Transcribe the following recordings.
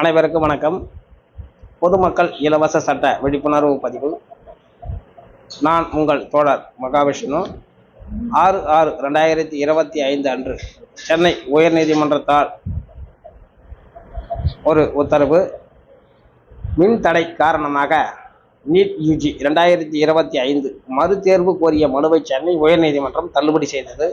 அனைவருக்கும் வணக்கம். பொதுமக்கள் இலவச சட்ட விழிப்புணர்வு பதிவு. நான் உங்கள் தோழர் மகாவிஷ்ணு. ஆறு ஆறு ரெண்டாயிரத்தி இருபத்தி ஐந்து அன்று சென்னை உயர்நீதிமன்றத்தால் ஒரு உத்தரவு. மின் தடை காரணமாக நீட் யூஜி ரெண்டாயிரத்தி இருபத்தி ஐந்து மறுதேர்வு கோரிய மனுவை சென்னை உயர்நீதிமன்றம் தள்ளுபடி செய்தது.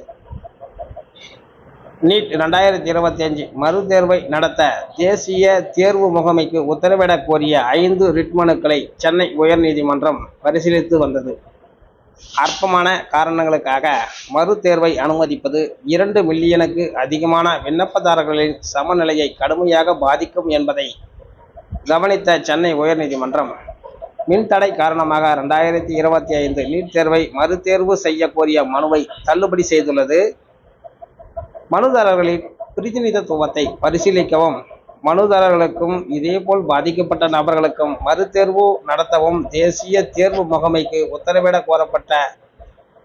நீட் ரெண்டாயிரத்தி இருபத்தி அஞ்சு மறுதேர்வை நடத்த தேசிய தேர்வு முகமைக்கு உத்தரவிடக் கோரிய ஐந்து ரிட் மனுக்களை சென்னை உயர்நீதிமன்றம் பரிசீலித்து வந்தது. அற்பமான காரணங்களுக்காக மறுதேர்வை அனுமதிப்பது இரண்டு மில்லியனுக்கு அதிகமான விண்ணப்பதாரர்களின் சமநிலையை கடுமையாக பாதிக்கும் என்பதை கவனித்த சென்னை உயர்நீதிமன்றம் மின்தடை காரணமாக ரெண்டாயிரத்தி இருபத்தி ஐந்து நீட் தேர்வை மறுதேர்வு செய்ய கோரிய மனுவை தள்ளுபடி செய்துள்ளது. மனுதாரர்களின் பிரதிநிதித்துவத்தை பரிசீலிக்கவும். மனுதாரர்களுக்கும் இதேபோல் பாதிக்கப்பட்ட நபர்களுக்கும் மறுதேர்வு நடத்தவும் தேசிய தேர்வு முகமைக்கு உத்தரவிட கோரப்பட்ட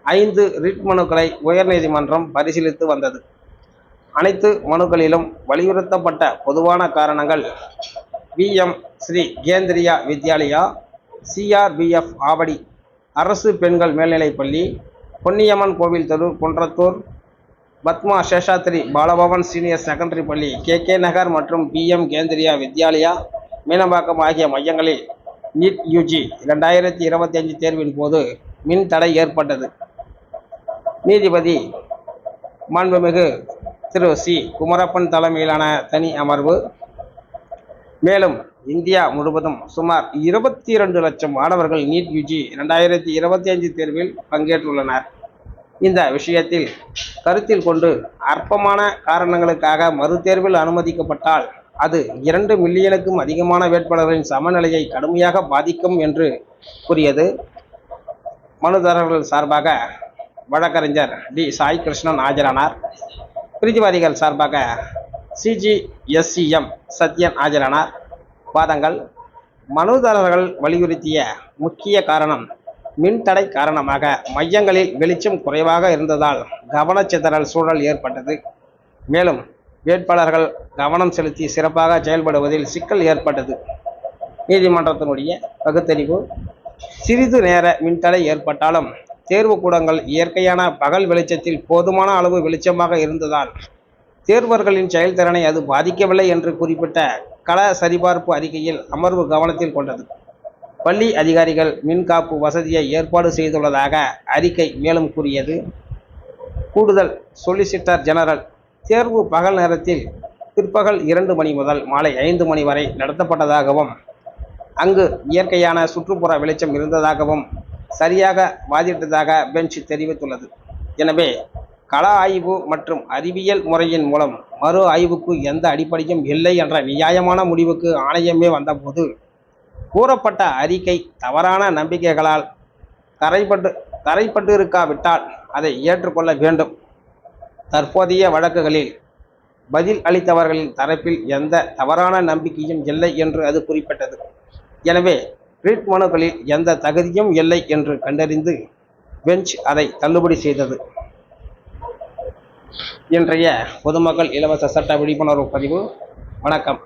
ஐந்து ரிட் மனுக்களை உயர்நீதிமன்றம் பரிசீலித்து வந்தது. அனைத்து மனுக்களிலும் வலியுறுத்தப்பட்ட பொதுவான காரணங்கள் விஎம் ஸ்ரீ. கேந்திரியா வித்யாலயா சிஆர்பிஎஃப் ஆவடி அரசு பெண்கள் மேல்நிலைப்பள்ளி பொன்னியம்மன் கோவில் தெரு குன்றத்தூர் பத்மா சேஷாத்ரி பாலபவன் சீனியர் செகண்டரி பள்ளி கே. கே. நகர் மற்றும் பிஎம் கேந்திரியா வித்யாலயா மீனம்பாக்கம் ஆகிய மையங்களில் நீட் யூஜி இரண்டாயிரத்தி இருபத்தி அஞ்சு தேர்வின் போது மின் தடை ஏற்பட்டது. நீதிபதி மாண்புமிகு திரு சி. குமரப்பன் தலைமையிலான தனி அமர்வு. மேலும் இந்தியா முழுவதும் சுமார் இருபத்தி இரண்டு லட்சம் மாணவர்கள் நீட் யூஜி இரண்டாயிரத்தி இருபத்தி அஞ்சு தேர்வில் பங்கேற்றுள்ளனர். இந்த விஷயத்தில் கருத்தில் கொண்டு அற்பமான காரணங்களுக்காக மறுதேர்வில் அனுமதிக்கப்பட்டால் அது இரண்டு மில்லியனுக்கும் அதிகமான வேட்பாளர்களின் சமநிலையை கடுமையாக பாதிக்கும் என்று கூறியது மனுதாரர்கள் சார்பாக வழக்கறிஞர் டி. சாய் கிருஷ்ணன் ஆஜரானார். பிரிதிவாதிகள் சார்பாக சிஜிஎஸ்சிஎம் சத்யன் ஆஜரானார். வாதங்கள் மனுதாரர்கள் வலியுறுத்திய முக்கிய காரணம் மின்தடை காரணமாக மையங்களில் வெளிச்சம் குறைவாக இருந்ததால் கவனச்சிதறல் சூழல் ஏற்பட்டது. மேலும் வேட்பாளர்கள் கவனம் செலுத்தி சிறப்பாக செயல்படுவதில் சிக்கல் ஏற்பட்டது. நீதிமன்றத்தினுடைய பகுத்தறிவு. சிறிது நேர மின்தடை ஏற்பட்டாலும் தேர்வுக்கூடங்கள் இயற்கையான பகல் வெளிச்சத்தில் போதுமான அளவு வெளிச்சமாக இருந்ததால் தேர்வர்களின் செயல்திறனை அது பாதிக்கவில்லை என்று குறிப்பிட்ட கள சரிபார்ப்பு அறிக்கையில் அமர்வு கவனத்தில் கொண்டது. பள்ளி அதிகாரிகள் மின்காப்பு வசதியை ஏற்பாடு செய்துள்ளதாக அறிக்கை மேலும் கூறியது. கூடுதல் சொலிசிட்டர் ஜெனரல் தேர்வு பகல் நேரத்தில் பிற்பகல் இரண்டு மணி முதல் மாலை ஐந்து மணி வரை நடத்தப்பட்டதாகவும் அங்கு இயற்கையான சுற்றுப்புற வெளிச்சம் இருந்ததாகவும் சரியாக வாதிட்டதாக பெஞ்ச் தெரிவித்துள்ளது. எனவே கள ஆய்வு மற்றும் அறிவியல் முறையின் மூலம் மறு ஆய்வுக்கு எந்த அடிப்படையும் இல்லை என்ற நியாயமான முடிவுக்கு ஆணையமே வந்தபோது கூறப்பட்ட அறிக்கை தவறான நம்பிக்கைகளால் தரைப்பட்டு தரைப்பட்டிருக்காவிட்டால் அதை ஏற்றுக்கொள்ள வேண்டும். தற்போதைய வழக்குகளில் பதில் அளித்தவர்களின் தரப்பில் எந்த தவறான நம்பிக்கையும் இல்லை என்று அது குறிப்பிட்டது. எனவே ரிட் மனுக்களில் எந்த தகுதியும் இல்லை என்று கண்டறிந்து பெஞ்ச் அதை தள்ளுபடி செய்தது. இன்றைய பொதுமக்கள் இலவச சட்ட விழிப்புணர்வு பதிவு. வணக்கம்.